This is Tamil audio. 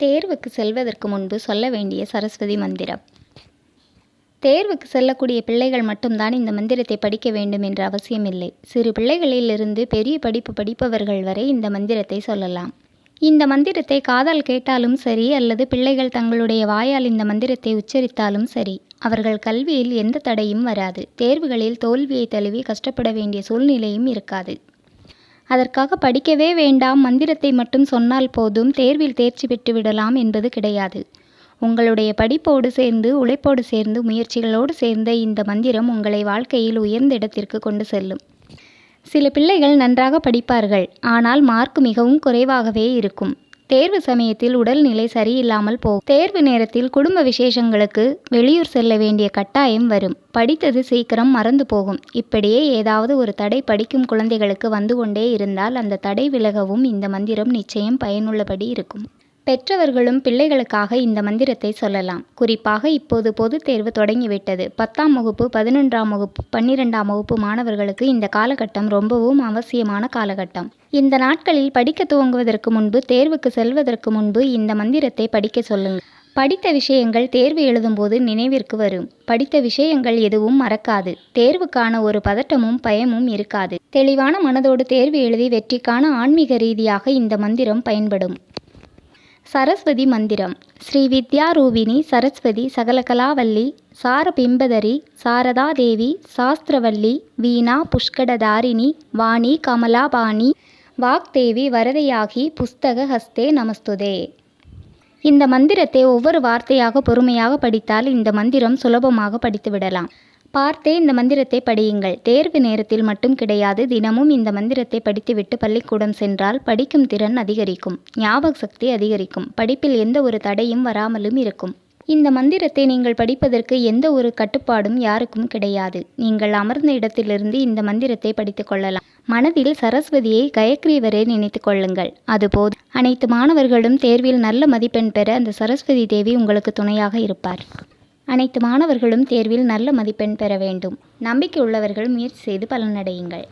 தேர்வுக்கு செல்வதற்கு முன்பு சொல்ல வேண்டிய சரஸ்வதி மந்திரம். தேர்வுக்கு செல்லக்கூடிய பிள்ளைகள் மட்டும்தான் இந்த மந்திரத்தை படிக்க வேண்டும் என்ற அவசியமில்லை. சிறு பிள்ளைகளிலிருந்து பெரிய படிப்பு படிப்பவர்கள் வரை இந்த மந்திரத்தை சொல்லலாம். இந்த மந்திரத்தை காதால் கேட்டாலும் சரி அல்லது பிள்ளைகள் தங்களுடைய வாயால் இந்த மந்திரத்தை உச்சரித்தாலும் சரி அவர்கள் கல்வியில் எந்த தடையும் வராது. தேர்வுகளில் தோல்வியை தழுவி கஷ்டப்பட வேண்டிய சூழ்நிலையும் இருக்காது. அதற்காக படிக்கவே வேண்டாம் மந்திரத்தை மட்டும் சொன்னால் போதும் தேர்வில் தேர்ச்சி பெற்று விடலாம் என்பது கிடையாது. உங்களுடைய படிப்போடு சேர்ந்து உழைப்போடு சேர்ந்து முயற்சிகளோடு சேர்ந்த இந்த மந்திரம் உங்களை வாழ்க்கையில் உயர்ந்த இடத்திற்கு கொண்டு செல்லும். சில பிள்ளைகள் நன்றாக படிப்பார்கள் ஆனால் மார்க் மிகவும் குறைவாகவே இருக்கும். தேர்வு சமயத்தில் உடல்நிலை சரியில்லாமல் போகும். தேர்வு நேரத்தில் குடும்ப விசேஷங்களுக்கு வெளியூர் செல்ல வேண்டிய கட்டாயம் வரும். படித்தது சீக்கிரம் மறந்து போகும். இப்படியே ஏதாவது ஒரு தடை படிக்கும் குழந்தைகளுக்கு வந்து கொண்டே இருந்தால் அந்த தடை விலகவும் இந்த மந்திரம் நிச்சயம் பயனுள்ளபடி இருக்கும். பெற்றவர்களும் பிள்ளைகளுக்காக இந்த மந்திரத்தை சொல்லலாம். குறிப்பாக இப்போது பொதுத் தேர்வு தொடங்கிவிட்டது. பத்தாம் வகுப்பு பதினொன்றாம் வகுப்பு பன்னிரெண்டாம் வகுப்பு மாணவர்களுக்கு இந்த காலகட்டம் ரொம்பவும் அவசியமான காலகட்டம். இந்த நாட்களில் படிக்க துவங்குவதற்கு முன்பு தேர்வுக்கு செல்வதற்கு முன்பு இந்த மந்திரத்தை படிக்க சொல்லுங்கள். படித்த விஷயங்கள் தேர்வு எழுதும்போது நினைவிற்கு வரும். படித்த விஷயங்கள் எதுவும் மறக்காது. தேர்வுக்கான ஒரு பதட்டமும் பயமும் இருக்காது. தெளிவான மனதோடு தேர்வு எழுதி வெற்றிக்கான ஆன்மீக ரீதியாக இந்த மந்திரம் பயன்படும். சரஸ்வதி மந்திரம். ஸ்ரீ வித்யாரூபிணி சரஸ்வதி சகலகலாவல்லி சாரபிம்பதரி சாரதா தேவி சாஸ்திரவல்லி வீணா புஷ்கடதாரிணி வாணி கமலாபாணி வாக்தேவி வரதையாகி புஸ்தக ஹஸ்தே நமஸ்துதே. இந்த மந்திரத்தை ஒவ்வொரு வார்த்தையாக பொறுமையாக படித்தால் இந்த மந்திரம் சுலபமாக படித்து விடலாம் பார்த்தே இந்த மந்திரத்தை படியுங்கள். தேர்வு நேரத்தில் மட்டும் கிடையாது தினமும் இந்த மந்திரத்தை படித்துவிட்டு பள்ளிக்கூடம் சென்றால் படிக்கும் திறன் அதிகரிக்கும் ஞாபக சக்தி அதிகரிக்கும் படிப்பில் எந்த ஒரு தடையும் வராமலும் இருக்கும். இந்த மந்திரத்தை நீங்கள் படிப்பதற்கு எந்த ஒரு கட்டுப்பாடும் யாருக்கும் கிடையாது. நீங்கள் அமர்ந்த இடத்திலிருந்து இந்த மந்திரத்தை படித்துக் கொள்ளலாம். மனதில் சரஸ்வதியை கயக்ரீவரை நினைத்து கொள்ளுங்கள். அதுபோது அனைத்து மாணவர்களும் தேர்வில் நல்ல மதிப்பெண் பெற அந்த சரஸ்வதி தேவி உங்களுக்கு துணையாக இருப்பார். அனைத்து மாணவர்களும் தேர்வில் நல்ல மதிப்பெண் பெற வேண்டும். நம்பிக்கை உள்ளவர்கள் முயற்சி செய்து பலனடையுங்கள்.